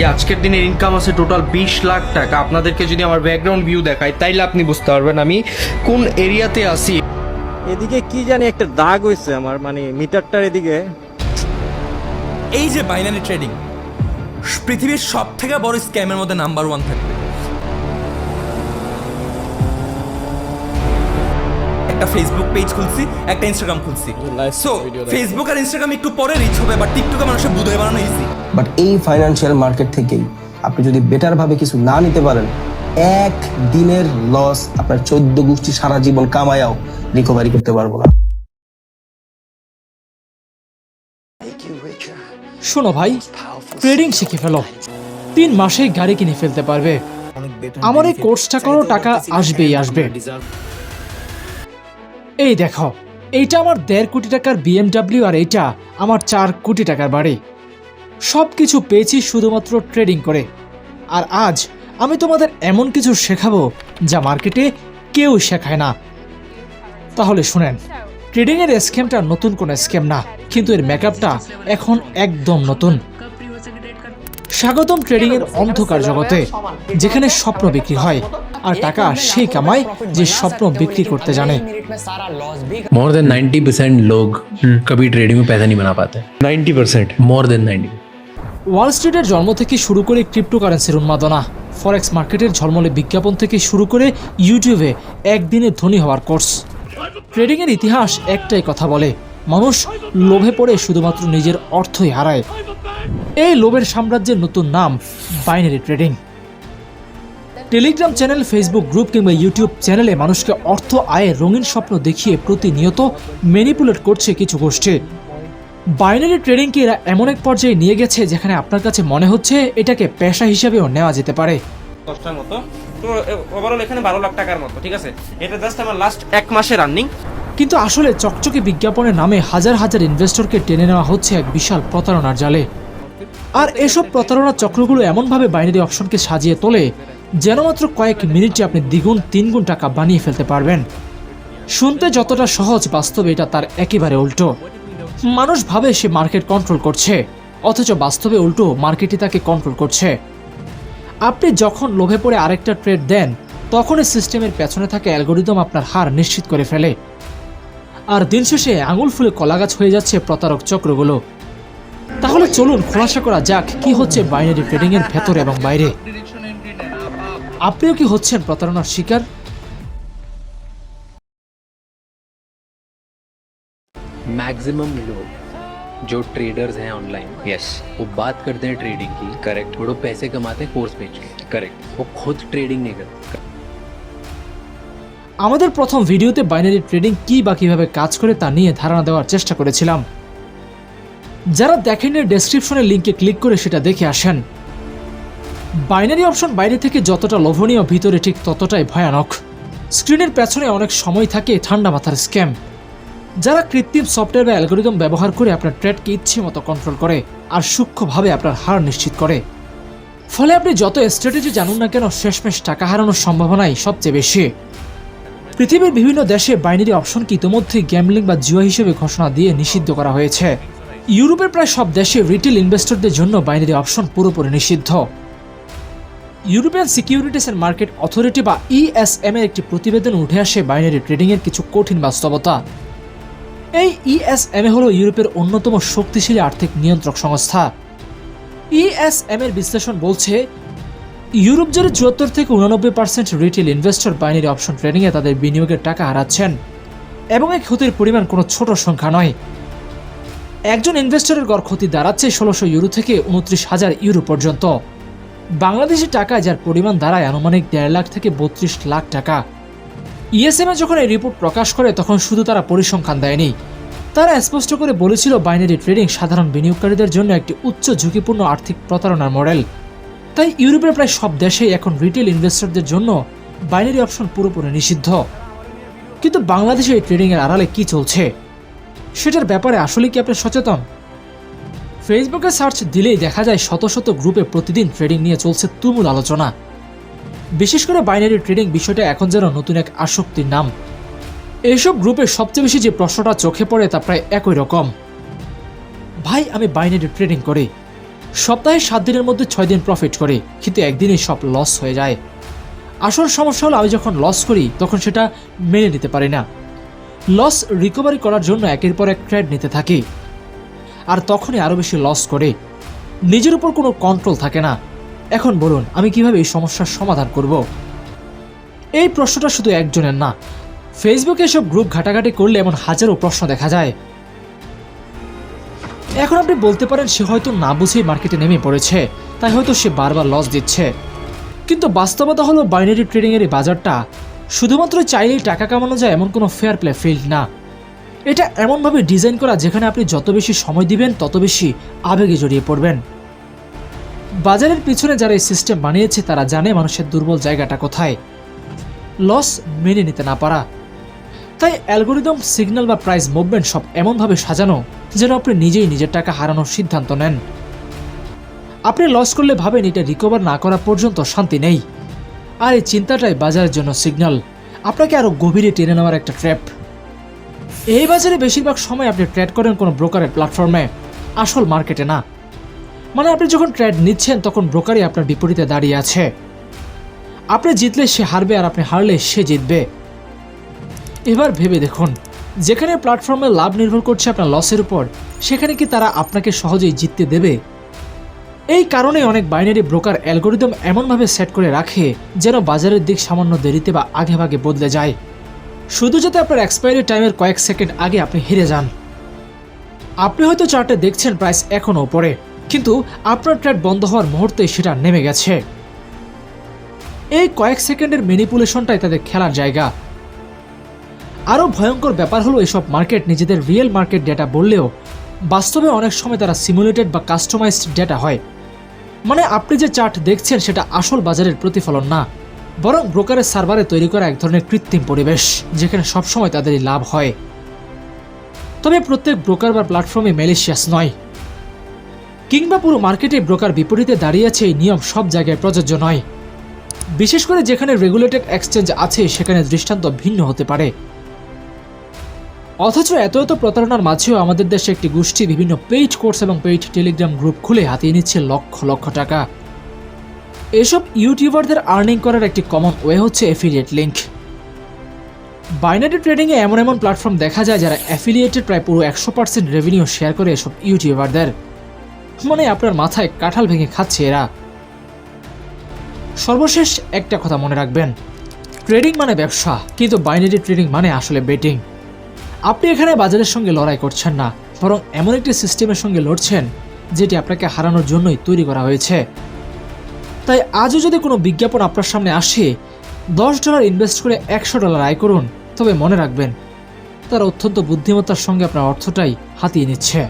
এই আজকের দিনের ইনকাম আছে টোটাল বিশ লাখ টাকা। আপনাদেরকে যদি আমার ব্যাকগ্রাউন্ড ভিউ দেখাই তাইলে আপনি বুঝতে পারবেন আমি কোন এরিয়াতে আছি। এদিকে কি জানি একটা দাগ হয়েছে আমার মানে মিটারটার এদিকে। এই যে বাইনারি ট্রেডিং পৃথিবীর সব থেকে বড় স্ক্যামের মধ্যে নাম্বার ওয়ান থাকবে। একটা ফেসবুক পেজ খুলছি একটা ইনস্টাগ্রাম খুলছি। সো ফেসবুক আর ইনস্টাগ্রাম একটু পরে রিচ হবে বাট টিকটকে মানুষের বুধ হয়ে বানানো ইজি বাট এই ফাইন্যান্সিয়াল মার্কেট থেকেই আপনি যদি বেটারভাবে কিছু না নিতে পারেন, এক দিনের লস আপনার চোদ্দ গোষ্ঠী সারা জীবন কামায়াও রিকভারি করতে পারব না। শোনো ভাই ট্রেডিং শিখে ফেলো। তিন মাসেই গাড়ি কিনে ফেলতে পারবে। আমার এই কোর্সটা করো, টাকা আসবেই আসবে। এই দেখো, এইটা আমার দেড় কোটি টাকার বিএমডাব্লিউ আর এইটা আমার চার কোটি টাকার বাড়ি। সব কিছু পেয়েছি শুধুমাত্র ট্রেডিং করে আর আজ আমি তোমাদের এমন কিছু শেখাবো যা মার্কেটে কেউ শেখায় না তাহলে শুনেন ট্রেডিং এর স্ক্যামটা নতুন কোনো স্ক্যাম না কিন্তু এর মেকআপটা এখন একদম নতুন স্বাগতম ট্রেডিং এর অন্ধকার জগতে যেখানে স্বপ্ন বিক্রি হয় আর টাকা সেই কামায় যে স্বপ্ন বিক্রি করতে জানে मोर देन 90 परसेंट लोग कभी ट्रेडिंग में पैसा नहीं बना पाते 90 परसेंट मोर देन 90 ওয়াল স্ট্রিটের জন্ম থেকে শুরু করে ক্রিপ্টোকারেন্সির উন্মাদনা। ফরেক্স মার্কেটের ঝলমলে বিজ্ঞাপন থেকে শুরু করে ইউটিউবে একদিনে ধনী হওয়ার কোর্স। ট্রেডিংয়ের ইতিহাস একটাই কথা বলে, মানুষ লোভে পড়ে শুধুমাত্র নিজের অর্থই হারায়। এই লোভের সাম্রাজ্যের নতুন নাম, binary trading. Telegram channel, Facebook group কিংবা ইউটিউব চ্যানেলে মানুষকে অর্থ, আয়ের রঙিন স্বপ্ন দেখিয়ে প্রতিনিয়ত ম্যানিপুলেট করছে কিছু গোষ্ঠী। বাইনারি ট্রেডিংকে এরা এমন এক পর্যায়ে নিয়ে গেছে যেখানে আপনার কাছে মনে হচ্ছে এটাকে পেশা হিসেবেও নেওয়া যেতে পারে? দশটার মতো। তো ওভারঅল এখানে বারো লাখ টাকার মতো ঠিক আছে? এটা জাস্ট আমার লাস্ট এক মাসে রানিং কিন্তু আসলে চকচকে বিজ্ঞাপনের নামে হাজার হাজার ইনভেস্টরকে টেনে নেওয়া হচ্ছে এক বিশাল প্রতারণার জালে। আর এসব প্রতারণার চক্রগুলো এমনভাবে বাইনারি অপশনকে সাজিয়ে তোলে যেন মাত্র কয়েক মিনিটে আপনি দ্বিগুণ তিনগুণ টাকা বানিয়ে ফেলতে পারবেন। শুনতে যতটা সহজ বাস্তবে এটা তার একেবারে উল্টো। মানুষ ভাবে সে মার্কেট কন্ট্রোল করছে, অথচ বাস্তবে উল্টো মার্কেটই তাকে কন্ট্রোল করছে। আপনি যখন লোভে পড়ে আরেকটা ট্রেড দেন, তখনই সিস্টেমের পেছনে থাকা অ্যালগোরিদম আপনার হার নিশ্চিত করে ফেলে। আর দিন শেষে আঙুল ফুলে কলাগাছ হয়ে যাচ্ছে প্রতারক চক্রগুলো। তাহলে চলুন খোলাসা করা যাক কি হচ্ছে বাইনারি ট্রেডিং এর ভেতরে এবং বাইরে। আপনিও কি হচ্ছেন প্রতারণার শিকার? मैक्सिमम लोग जो ट्रेडर्स हैं ऑनलाइन यस वो बात करते हैं ट्रेडिंग की करेक्ट वो पैसे कमाते हैं कोर्स बेच के करेक्ट वो खुद ट्रेडिंग नहीं करते আমাদের প্রথম ভিডিওতে বাইনারি ট্রেডিং কি বা কিভাবে কাজ করে তা নিয়ে ধারণা দেওয়ার চেষ্টা করেছিলাম যারা দেখেননি ডেসক্রিপশনের লিঙ্কে ক্লিক করে সেটা দেখে আসেন বাইনারি অপশন বাইরে থেকে যতটা লোভনীয় ভিতরে ঠিক ততটাই ভয়ানক স্ক্রিনের পেছনে অনেক সময় থাকে ঠান্ডা মাথার স্ক্যাম যারা কৃত্রিম সফটওয়্যার অ্যালগোরিদম ব্যবহার করে আপনার ট্রেডকে ইচ্ছে মতো কন্ট্রোল করে আর সূক্ষ্মভাবে আপনার হার নিশ্চিত করে। ফলে আপনি যত স্ট্র্যাটেজি জানুন না কেন, শেষমেশ টাকা হারানোর সম্ভাবনাই সবচেয়ে বেশি। পৃথিবীর বিভিন্ন দেশে বাইনারি অপশনকে ইতিমধ্যেই গ্যামলিং বা জুয়া হিসেবে ঘোষণা দিয়ে নিষিদ্ধ করা হয়েছে। ইউরোপের প্রায় সব দেশে রিটেল ইনভেস্টরদের জন্য বাইনারি অপশন পুরোপুরি নিষিদ্ধ। European securities and market authority বা ইএসএম এর একটি প্রতিবেদন উঠে আসে বাইনারি ট্রেডিংয়ের কিছু কঠিন বাস্তবতা। এই ইএসএম হল ইউরোপের অন্যতম শক্তিশালী আর্থিক নিয়ন্ত্রক সংস্থা। ইএসএম এর বিশ্লেষণ বলছে, ইউরোপ জুড়ে চুয়াত্তর থেকে উনানব্বই percent retail investor binary option ট্রেডিংয়ে তাদের বিনিয়োগের টাকা হারাচ্ছেন এবং এই ক্ষতির পরিমাণ কোনো ছোট সংখ্যা নয়। একজন ইনভেস্টরের গড় ক্ষতি দাঁড়াচ্ছে ষোলোশো ইউরো থেকে উনত্রিশ হাজার ইউরো পর্যন্ত। বাংলাদেশি টাকায় যার পরিমাণ দাঁড়ায় আনুমানিক দেড় লাখ থেকে বত্রিশ লাখ টাকা। ইএসএমএ যখন এই রিপোর্ট প্রকাশ করে, তখন শুধু তারা পরিসংখ্যান দেয়নি। তারা স্পষ্ট করে বলেছিল, বাইনারি ট্রেডিং সাধারণ বিনিয়োগকারীদের জন্য একটি উচ্চ ঝুঁকিপূর্ণ আর্থিক প্রতারণার মডেল। তাই ইউরোপের প্রায় সব দেশেই এখন রিটেল ইনভেস্টরদের জন্য বাইনারি অপশন পুরোপুরি নিষিদ্ধ। কিন্তু বাংলাদেশে এই ট্রেডিংয়ের আড়ালে কি চলছে? সেটার ব্যাপারে আসলে কি আপনি সচেতন? ফেসবুকে সার্চ দিলেই দেখা যায় শত শত গ্রুপে প্রতিদিন ট্রেডিং নিয়ে চলছে তুমুল আলোচনা। বিশেষ করে বাইনারি ট্রেডিং বিষয়টা এখন যেন নতুন এক আসক্তির নাম। এইসব গ্রুপে সবচেয়ে বেশি যে প্রশ্নটা চোখে পড়ে তা প্রায় একই রকম। ভাই, আমি বাইনারি ট্রেডিং করি। সপ্তাহে সাত দিনের মধ্যে ছয় দিন প্রফিট করে, কিন্তু একদিনই সব লস হয়ে যায়। আসল সমস্যা হলো আমি যখন লস করি, তখন সেটা মেনে নিতে পারি না। লস রিকভারি করার জন্য একের পর এক ট্রেড নিতে থাকি। আর তখনই আরও বেশি লস করে। নিজের উপর কোনো কন্ট্রোল থাকে না। এখন বলুন, আমি কীভাবে এই সমস্যার সমাধান করব? এই প্রশ্নটা শুধু একজনের না। ফেসবুকে এসব গ্রুপ ঘাটাঘাটি করলে এমন হাজারো প্রশ্ন দেখা যায়। এখন আপনি বলতে পারেন, সে হয়তো না বুঝেই মার্কেটে নেমে পড়েছে, তাই হয়তো সে বারবার লস দিচ্ছে। কিন্তু বাস্তবতা হলো বাইনারি ট্রেডিংয়ের এই বাজারটা। শুধুমাত্র চাইলেই টাকা কামানো যায় এমন কোনো ফেয়ার প্লে ফিল্ড না। এটা এমনভাবে ডিজাইন করা যেখানে আপনি যত বেশি সময় দিবেন, তত বেশি আবেগে জড়িয়ে পড়বেন। বাজারের পিছনে যারা এই সিস্টেম বানিয়েছে, তারা জানে মানুষের দুর্বল জায়গাটা কোথায়। লস মেনে নিতে না পারা। তাই অ্যালগোরিদম সিগন্যাল বা প্রাইস মুভমেন্ট সব এমনভাবে সাজানো যেন আপনি নিজেই নিজের টাকা হারানোর সিদ্ধান্ত নেন। আপনি লস করলে ভাবেন এটা রিকভার না করা পর্যন্ত শান্তি নেই। আর এই চিন্তাটাই বাজারের জন্য সিগন্যাল আপনাকে আরও গভীরে টেনে নেওয়ার একটা ট্র্যাপ এই বাজারে বেশিরভাগ সময় আপনি ট্রেড করেন কোনো ব্রোকারের প্ল্যাটফর্মে আসল মার্কেটে না। মানে আপনি যখন ট্রেড নিচ্ছেন, তখন ব্রোকারই আপনার বিপরীতে দাঁড়িয়ে আছে। আপনি জিতলে সে হারবে আর আপনি হারলে সে জিতবে। এবার ভেবে দেখুন, যেখানে প্ল্যাটফর্মে লাভ নির্ভর করছে আপনার লসের উপর, সেখানে কি তারা আপনাকে সহজেই জিততে দেবে? এই কারণে অনেক বাইনারি ব্রোকার অ্যালগোরিদম এমনভাবে সেট করে রাখে, যেন বাজারের দিক সামান্য দেরিতে বা আগেভাগে বদলে যায়। শুধু যাতে আপনার এক্সপায়ারি টাইমের কয়েক সেকেন্ড আগে আপনি হেরে যান। আপনি হয়তো চার্টে দেখছেন প্রাইস এখনও উপরে। কিন্তু আপনার ট্রেড বন্ধ হওয়ার মুহূর্তে সেটা নেমে গেছে। এই কয়েক সেকেন্ডের ম্যানিপুলেশনটাই তাদের খেলার জায়গা। আরও ভয়ঙ্কর ব্যাপার হলো এসব মার্কেট নিজেদের রিয়েল মার্কেট ডেটা বললেও বাস্তবে অনেক সময় তারা সিমুলেটেড বা কাস্টমাইজড ডেটা হয়। মানে আপনি যে চার্ট দেখছেন সেটা আসল বাজারের প্রতিফলন না, বরং ব্রোকারের সার্ভারে তৈরি করা এক ধরনের কৃত্রিম পরিবেশ, যেখানে সবসময় তাদেরই লাভ হয়। তবে প্রত্যেক ব্রোকার বা প্ল্যাটফর্মে ম্যালেশিয়াস নয়। কিংবা পুরো মার্কেটে ব্রোকার বিপরীতে দাঁড়িয়ে আছে এই নিয়ম সব জায়গায় প্রযোজ্য নয়। বিশেষ করে যেখানে রেগুলেটেড এক্সচেঞ্জ আছে, সেখানে দৃষ্টান্ত ভিন্ন হতে পারে। অথচ এত এত প্রতারণার মাঝেও আমাদের দেশে একটি গোষ্ঠী বিভিন্ন পেইড কোর্স এবং পেইড টেলিগ্রাম গ্রুপ খুলে হাতিয়ে নিচ্ছে লক্ষ লক্ষ টাকা। এসব ইউটিউবারদের আর্নিং করার একটি কমন ওয়ে হচ্ছে অ্যাফিলিয়েট লিঙ্ক বাইনারি ট্রেডিংয়ে এমন এমন প্ল্যাটফর্ম দেখা যায় যারা অ্যাফিলিয়েটেড প্রায় পুরো একশো পার্সেন্ট রেভিনিউ শেয়ার করে এসব ইউটিউবারদের। মানে আপনার মাথায় কাঁঠাল ভেঙে খাচ্ছে এরা। সর্বশেষ একটা কথা মনে রাখবেন। ট্রেডিং মানে ব্যবসা, কিন্তু বাইনারি ট্রেডিং মানে আসলে বেটিং। আপনি এখানে বাজারের সঙ্গে লড়াই করছেন না, বরং এমন একটি সিস্টেমের সঙ্গে লড়ছেন, যেটি আপনাকে হারানোর জন্যই তৈরি করা হয়েছে। তাই আজও যদি কোনো বিজ্ঞাপন আপনার সামনে আসে, দশ ডলার ইনভেস্ট করে একশো ডলার আয় করুন, তবে মনে রাখবেন, তারা অত্যন্ত বুদ্ধিমত্তার সঙ্গে আপনার অর্থটাই হাতিয়ে নিচ্ছে।